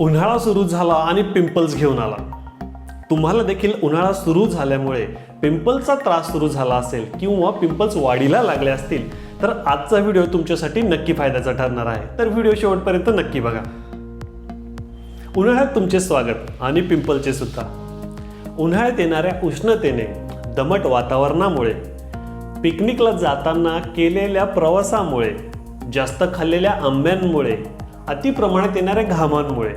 उन्हाळा सुरू झाला आणि पिंपल्स घेऊन आला. तुम्हाला देखील उन्हाळा सुरू झाल्यामुळे पिंपल्सचा त्रास सुरू झाला असेल किंवा पिंपल्स वाढीला लागले असतील तर आजचा व्हिडिओ तुमच्यासाठी नक्की फायद्याचा ठरणार आहे. तर व्हिडिओ शेवटपर्यंत नक्की बघा. उन्हाळ्यात तुमचे स्वागत आणि पिंपलचे सुद्धा. उन्हाळ्यात येणाऱ्या उष्णतेने दमट वातावरणामुळे पिकनिकला जाताना केलेल्या प्रवासामुळे जास्त खाल्लेल्या आंब्यांमुळे अतिप्रमाणात येणाऱ्या घामांमुळे.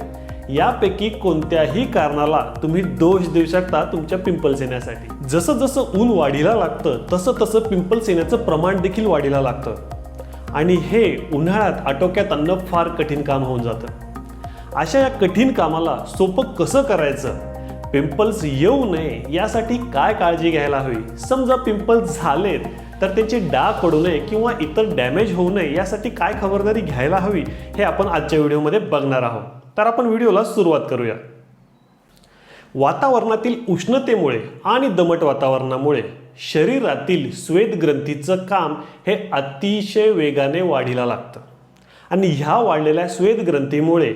यापैकी कोणत्याही कारणाला तुम्ही दोष देऊ शकता तुमच्या पिंपल्स येण्यासाठी. जसं जसं ऊन वाढीला लागतं तसं तसं पिंपल्स येण्याचं प्रमाण देखील वाढीला लागतं. आणि हे उन्हाळ्यात आटोक्यात आणणं फार कठीण काम होऊन जातं. अशा या कठीण कामाला सोपं कसं करायचं? पिंपल्स येऊ नये यासाठी काय काळजी घ्यायला हवी? समजा पिंपल्स झालेत तर त्याचे डाग पडू नये किंवा इतर डॅमेज होऊ नये यासाठी काय खबरदारी घ्यायला हवी हे आपण आजच्या व्हिडिओमध्ये बघणार आहोत. तर आपण व्हिडिओला सुरुवात करूया. वातावरणातील उष्णतेमुळे आणि दमट वातावरणामुळे शरीरातील स्वेदग्रंथीचं काम हे अतिशय वेगाने वाढीला लागतं. आणि ह्या वाढलेल्या स्वेदग्रंथीमुळे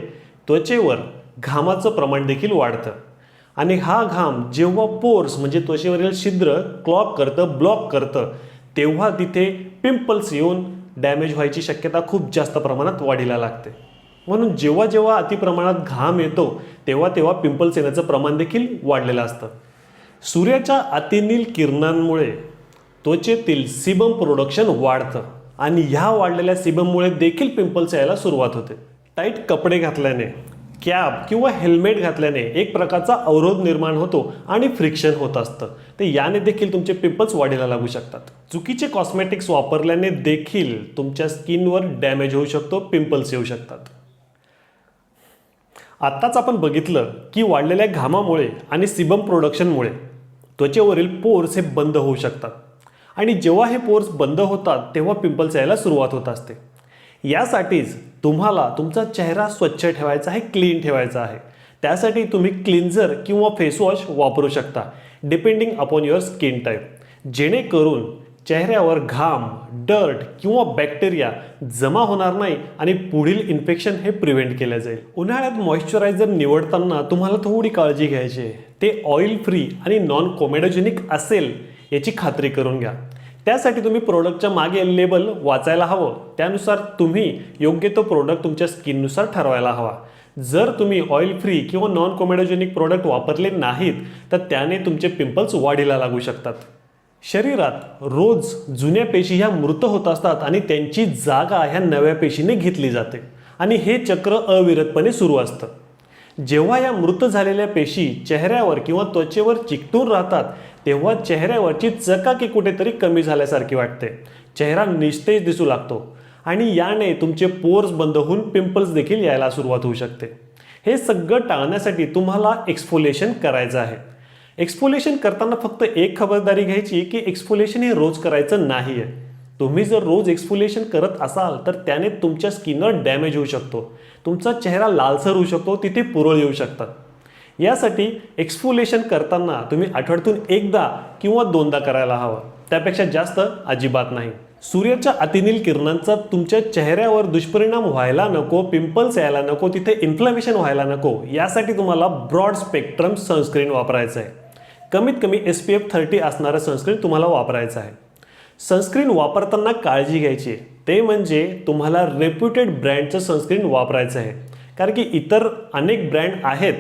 त्वचेवर घामाचं प्रमाण देखील वाढतं. आणि हा घाम जेव्हा पोर्स म्हणजे त्वचेवरील छिद्र क्लॉक करतं ब्लॉक करतं तेव्हा तिथे पिंपल्स येऊन डॅमेज व्हायची शक्यता खूप जास्त प्रमाणात वाढीला लागते. म्हणून जेव्हा जेव्हा अतिप्रमाणात घाम येतो तेव्हा तेव्हा पिंपल्स येण्याचं प्रमाण देखील वाढलेलं असतं. सूर्याच्या अतिनील किरणांमुळे त्वचेतील सिबम प्रोडक्शन वाढतं आणि ह्या वाढलेल्या सिबममुळे देखील पिंपल्स यायला सुरुवात होते. टाईट कपडे घातल्याने कॅप किंवा हेल्मेट घातल्याने एक प्रकारचा अवरोध निर्माण होतो आणि फ्रिक्शन होत असतं. ते याने देखील तुमचे पिंपल्स वाढीला लागू शकतात. चुकीचे कॉस्मेटिक्स वापरल्याने देखील तुमच्या स्किनवर डॅमेज होऊ शकतो पिंपल्स येऊ शकतात. आत्ताच आपण बघितलं की वाढलेल्या घामामुळे आणि सिबम प्रोडक्शनमुळे त्वचेवरील पोर्स हे बंद होऊ शकतात. आणि जेव्हा हे पोर्स बंद होतात तेव्हा पिंपल्स यायला सुरुवात होत असते. यासाठीच तुम्हाला तुमचा चेहरा स्वच्छ ठेवायचा आहे क्लीन ठेवायचा आहे. त्यासाठी तुम्ही क्लिन्झर किंवा फेसवॉश वापरू शकता depending upon your skin type जेणेकरून चेहऱ्यावर घाम डर्ट किंवा बॅक्टेरिया जमा होणार नाही आणि पुढील इन्फेक्शन हे प्रिव्हेंट केलं जाईल. उन्हाळ्यात मॉइश्चरायझर निवडताना तुम्हाला थोडी काळजी घ्यायची आहे. ते ऑइल फ्री आणि नॉन कोमेडोजेनिक असेल याची खात्री करून घ्या. त्यासाठी तुम्ही प्रोडक्टच्या मागे लेबल वाचायला हवं. त्यानुसार तुम्ही योग्य तो प्रोडक्ट तुमच्या स्किननुसार ठरवायला हवा. जर तुम्ही ऑइल फ्री किंवा नॉन कोमेडोजेनिक प्रोडक्ट वापरले नाहीत तर त्याने तुमचे पिंपल्स वाढीला लागू शकतात. शरीरात रोज जुन्या पेशी ह्या मृत होत असतात आणि त्यांची जागा ह्या नव्या पेशीने घेतली जाते. आणि हे चक्र अविरतपणे सुरू असतं. जेव्हा या मृत झालेल्या पेशी चेहऱ्यावर किंवा त्वचेवर चिकटून राहतात तेव्हा चेहऱ्यावरची चकाकी कुठेतरी कमी झाल्यासारखी वाटते. चेहरा निस्तेज दिसू लागतो आणि याने तुमचे पोर्स बंद होऊन पिंपल्स देखील यायला सुरुवात होऊ शकते. हे सगळं टाळण्यासाठी तुम्हाला एक्सफोलेशन करायचं आहे. एक्सफोलेशन करताना फक्त एक खबरदारी घ्यायची की एक्सफोलेशन हे रोज करायचं नाही आहे तुम्ही जर रोज एक्सफोलेशन करत असाल तर त्याने तुमच्या स्किनवर डॅमेज होऊ शकतो. तुमचा चेहरा लालसर होऊ शकतो तिथे पुरळ येऊ शकतात. यासाठी एक्सफोलेशन करताना तुम्ही आठवड्यातून एकदा किंवा दोनदा करायला हवं. त्यापेक्षा जास्त अजिबात नाही. सूर्याच्या अतिनील किरणांचा तुमच्या चेहऱ्यावर दुष्परिणाम व्हायला नको पिंपल्स यायला नको तिथे इन्फ्लॅमेशन व्हायला नको यासाठी तुम्हाला ब्रॉड स्पेक्ट्रम सनस्क्रीन वापरायचं आहे कमीत कमी एस पी एफ थर्टी असणारं सनस्क्रीन तुम्हाला वापरायचं आहे. सनस्क्रीन वापरताना काळजी घ्यायची. ते म्हणजे तुम्हाला रेप्युटेड ब्रँडचं सनस्क्रीन वापरायचं आहे. कारण की इतर अनेक ब्रँड आहेत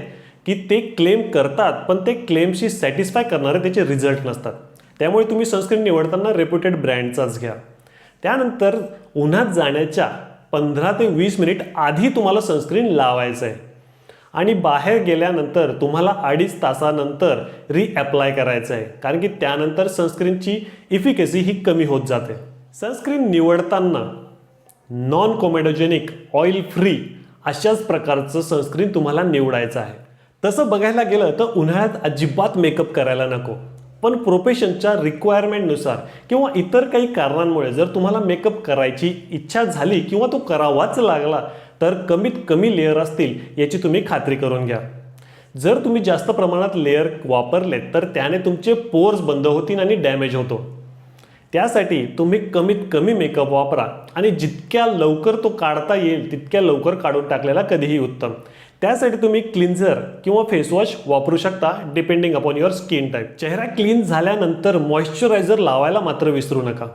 की ते क्लेम करतात पण ते क्लेमशी सॅटिस्फाय करणारे त्याचे रिझल्ट नसतात. त्यामुळे तुम्ही सनस्क्रीन निवडताना रेप्युटेड ब्रँडचाच घ्या. त्यानंतर उन्हात जाण्याच्या पंधरा ते वीस मिनिट आधी तुम्हाला सनस्क्रीन लावायचं आहे. आणि बाहेर गेल्यानंतर तुम्हाला अडीच तासानंतर रिअप्लाय करायचं आहे. कारण की त्यानंतर सनस्क्रीनची इफिकेसी ही कमी होत जाते. सनस्क्रीन निवडताना नॉन कोमेडोजेनिक ऑइल फ्री अशाच प्रकारचं सनस्क्रीन तुम्हाला निवडायचं आहे. तसं बघायला गेलं तर उन्हाळ्यात अजिबात मेकअप करायला नको. पण प्रोफेशनच्या रिक्वायरमेंटनुसार किंवा इतर काही कारणांमुळे जर तुम्हाला मेकअप करायची इच्छा झाली किंवा तो करावाच लागला तर कमीत कमी लेअर असतील याची तुम्ही खात्री करून घ्या. जर तुम्ही जास्त प्रमाणात लेअर वापरलेत तर त्याने तुमचे पोर्स बंद होतील आणि डॅमेज होतो. त्यासाठी तुम्ही कमीत कमी मेकअप वापरा आणि जितक्या लवकर तो काढता येईल तितक्या लवकर काढून टाकलेला कधीही उत्तम. त्यासाठी तुम्ही क्लिन्झर किंवा फेसवॉश वापरू शकता depending upon your skin type चेहरा क्लीन झाल्यानंतर मॉइश्चरायझर लावायला मात्र विसरू नका.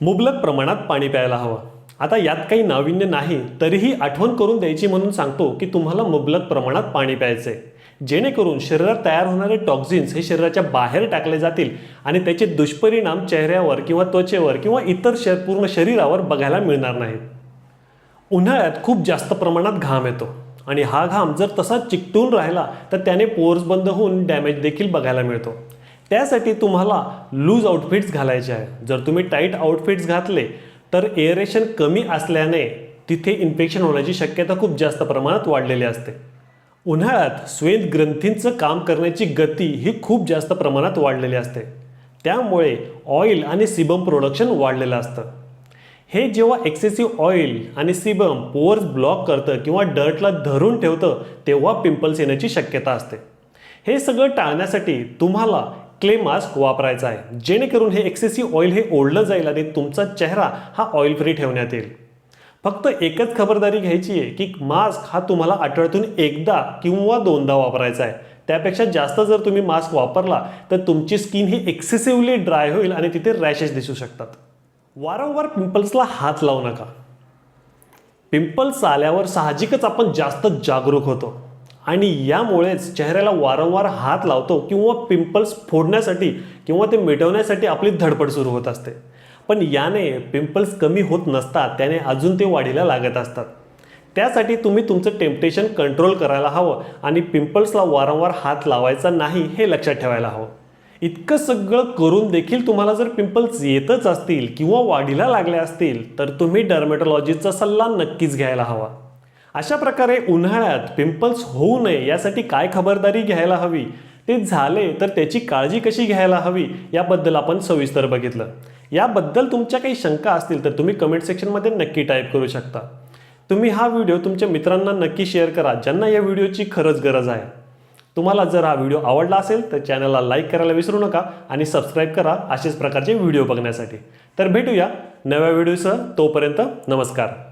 मुबलक प्रमाणात पाणी प्यायला हवं. आता यात काही नाविन्य नाही तरीही आठवण करून द्यायची म्हणून सांगतो की तुम्हाला मुबलक प्रमाणात पाणी प्यायचं आहे जेणेकरून शरीरात तयार होणारे टॉक्झिन्स हे शरीराच्या बाहेर टाकले जातील आणि त्याचे दुष्परिणाम चेहऱ्यावर किंवा त्वचेवर किंवा इतर शर पूर्ण शरीरावर बघायला मिळणार नाहीत. उन्हाळ्यात खूप जास्त प्रमाणात घाम येतो आणि हा घाम जर तसा चिकटून राहिला तर त्याने पोर्स बंद होऊन डॅमेज देखील बघायला मिळतो. त्यासाठी तुम्हाला लूज आउटफिट्स घालायचे आहे. जर तुम्ही टाईट आउटफिट्स घातले तर एअरेशन कमी असल्याने तिथे इन्फेक्शन होण्याची शक्यता खूप जास्त प्रमाणात वाढलेली असते. उन्हाळ्यात स्वेद ग्रंथींचं काम करण्याची गती ही खूप जास्त प्रमाणात वाढलेली असते. त्यामुळे ऑइल आणि सिबम प्रोडक्शन वाढलेलं असतं. हे जेव्हा एक्सेसिव्ह ऑइल आणि सिबम पोअर्स ब्लॉक करतं किंवा डर्टला धरून ठेवतं तेव्हा पिंपल्स येण्याची शक्यता असते. हे सगळं टाळण्यासाठी तुम्हाला क्ले मास्क वापरायचा आहे. जेणेकरून हे एक्सेसिव्ह ऑइल हे ओढलं जाईल आणि तुमचा चेहरा हा ऑइल फ्री ठेवण्यात येईल. फक्त एकच खबरदारी घ्यायची आहे की मास्क हा तुम्हाला आठवड्यातून एकदा किंवा दोनदा वापरायचा आहे. त्यापेक्षा जास्त जर तुम्ही मास्क वापरला तर तुमची स्किन ही एक्सेसिव्हली ड्राय होईल आणि तिथे रॅशेस दिसू शकतात. वारंवार पिंपल्सला हात लावू नका. पिंपल्स आल्यावर साहजिकच आपण जास्त जागरूक होतो. आणि यामुळेच चेहऱ्याला वारंवार हात लावतो किंवा पिंपल्स फोडण्यासाठी किंवा ते मिटवण्यासाठी आपली धडपड सुरू होत असते. पण याने पिंपल्स कमी होत नसतात त्याने अजून ते वाढीला लागत असतात. त्यासाठी तुम्ही तुमचं टेम्पटेशन कंट्रोल करायला हवं आणि पिंपल्सला वारंवार हात लावायचा नाही हे लक्षात ठेवायला हवं. इतकं सगळं करून देखील तुम्हाला जर पिंपल्स येतच असतील किंवा वाढीला लागले असतील तर तुम्ही डर्मेटॉलॉजीचा सल्ला नक्कीच घ्यायला हवा. अशा प्रकारे उन्हाळ्यात पिंपल्स होऊ नये यासाठी काय खबरदारी घ्यायला हवी? ते झाले तर त्याची काळजी कशी घ्यायला हवी? याबद्दल आपण सविस्तर बघितलं. याबद्दल तुमच्या काही शंका असतील तर तुम्ही कमेंट सेक्शनमध्ये नक्की टाईप करू शकता. तुम्ही हा व्हिडिओ तुमच्या मित्रांना नक्की शेअर करा ज्यांना या व्हिडिओची खरंच गरज आहे. तुम्हाला जर हा व्हिडिओ आवडला असेल तर चॅनलला लाईक करायला विसरू नका आणि सबस्क्राईब करा असेच प्रकारचे व्हिडिओ बघण्यासाठी. तर भेटूया नव्या व्हिडिओसह तोपर्यंत नमस्कार.